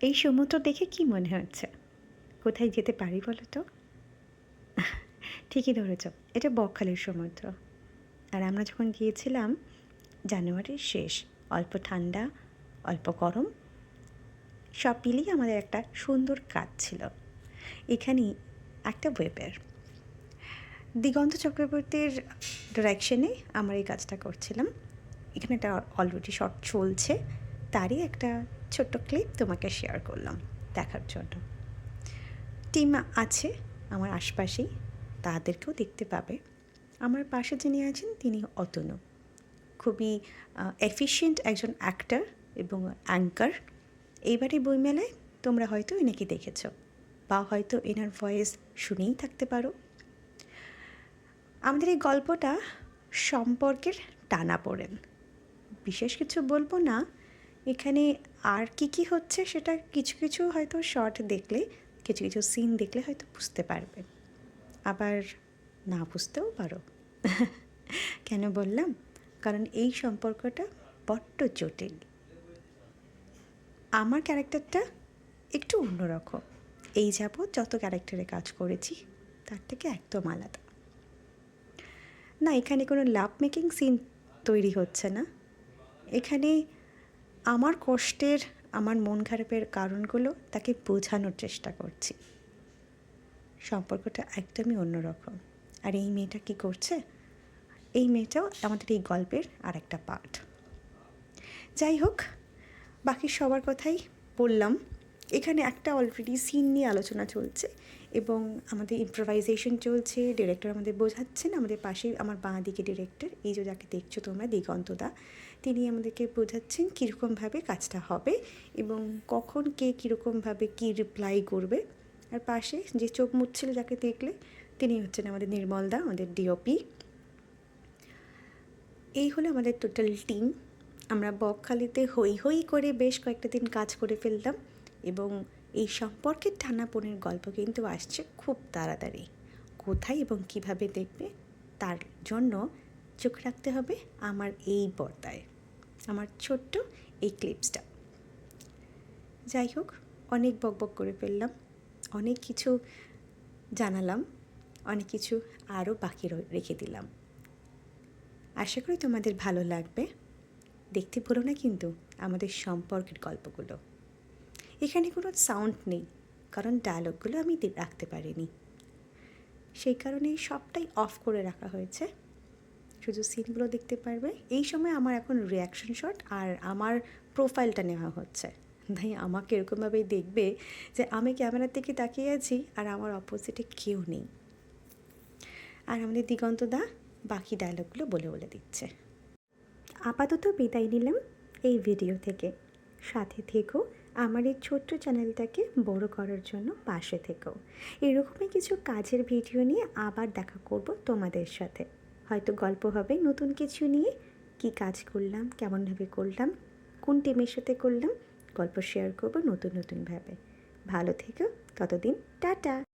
এই সমুদ্র দেখে কি মনে হচ্ছে? কোথায় যেতে পারি বলো তো ঠিকই ধরেছ, এটা বকখালির সমুদ্র। আর আমরা যখন গিয়েছিলাম, জানুয়ারির শেষ, অল্প ঠান্ডা, অল্প গরম, সব মিলিয়ে আমাদের একটা সুন্দর কাজ ছিল। এখানে একটা ওয়েবের। দিগন্ত চক্রবর্তীর ডিরেকশনে আমরা এই কাজটা করছিলাম। এখানে একটা অলরেডি শর্ট চলছে। তারই একটা ছোট্ট ক্লিপ তোমাকে শেয়ার করলাম। দেখার জন্য। টিম আছে আমার আশপাশেই, তাদেরকেও দেখতে পাবে। আমার পাশে যিনি আছেন, তিনি অতনু। খুবই এফিশিয়েন্ট একজন অ্যাক্টর এবং অ্যাঙ্কার এইবারে বইমেলায় তোমরা হয়তো এনাকে দেখেছ বা হয়তো এনার ভয়েস শুনেই থাকতে পারো। আমাদের এই গল্পটা সম্পর্কের টানা পড়েন। বিশেষ কিছু বলব না এখানে আর কি কি হচ্ছে সেটা কিছু কিছু হয়তো শর্ট দেখলে, কিছু কিছু সিন দেখলে হয়তো বুঝতে পারবে। আবার না বুঝতেও পারো। কেন বললাম? কারণ এই সম্পর্কটা বড্ড জটিল। আমার ক্যারেক্টারটা একটু অন্যরকম এই যাবৎ যত ক্যারেক্টারে কাজ করেছি, তার থেকে একদম আলাদা। না, এখানে কোনো লাভ মেকিং সিন তৈরি হচ্ছে না। এখানে আমার কষ্টের, আমার মন খারাপের কারণগুলো তাকে বোঝানোর চেষ্টা করছি। সম্পর্কটা একদমই অন্যরকম। আর এই মেয়েটা কি করছে? এই মেয়েটাও আমাদের এই গল্পের আর একটা পার্ট যাই হোক, বাকি সবার কথাই বললাম। এখানে একটা অলরেডি সিন নিয়ে আলোচনা চলছে এবং আমাদের ইম্প্রোভাইজেশন চলছে ডিরেক্টর আমাদের বোঝাচ্ছেন, আমাদের পাশেই আমার বাঁ দিকে ডিরেক্টর এই যে যাকে দেখছ তোমরা দিগন্তদা তিনি আমাদেরকে বোঝাচ্ছেন কীরকমভাবে কাজটা হবে এবং কখন কে কীরকমভাবে কী রিপ্লাই করবে। আর পাশে যে চোখ মুচ্ছিল যাকে দেখলে, তিনি হচ্ছেন আমাদের নির্মলদা আমাদের ডিওপি এই হলো আমাদের টোটাল টিম আমরা বকখালিতে হই হই করে বেশ কয়েকটা দিন কাজ করে ফেললাম এবং এই সম্পর্কের টানাপোনের গল্প কিন্তু আসছে খুব তাড়াতাড়ি। কোথায় এবং কীভাবে দেখবে, তার জন্য চোখ রাখতে হবে আমার এই পর্দায়। আমার ছোট্ট এই ক্লিপসটা। যাই হোক, অনেক বকবক করে ফেললাম, অনেক কিছু জানালাম, অনেক কিছু আরও বাকি রেখে দিলাম। আশা করি তোমাদের ভালো লাগবে। দেখতে ভুলো না কিন্তু আমাদের সম্পর্কের গল্পগুলো। এখানে কোনো সাউন্ড নেই, কারণ ডায়লগগুলো আমি রাখতে পারিনি। সেই কারণে সবটাই অফ করে রাখা হয়েছে। শুধু সিনগুলো দেখতে পারবে। এই সময় আমার এখন রিয়াকশন শট আর আমার প্রোফাইলটা নেওয়া হচ্ছে। তাই আমাকে এরকমভাবেই দেখবে যে আমি ক্যামেরার দিকে তাকিয়ে আছি আর আমার অপোজিটে কেউ নেই। আর আমাদের দিগন্ত দা বাকি ডায়লগগুলো বলে বলে দিচ্ছে। আপাতত বিদায় নিলাম এই ভিডিও থেকে। সাথে থেকেও আমার এই ছোট্ট চ্যানেলটাকে বড় করার জন্য পাশে থেকেও এরকমই কিছু কাজের ভিডিও নিয়ে আবার দেখা করব তোমাদের সাথে। হয়তো গল্প হবে, নতুন কিছু নিয়ে। কি কাজ করলাম, কেমনভাবে করলাম, কোন টিমের সাথে করলাম, গল্প শেয়ার করব নতুন, নতুনভাবে। ভালো থেকো, ততদিন টাটা!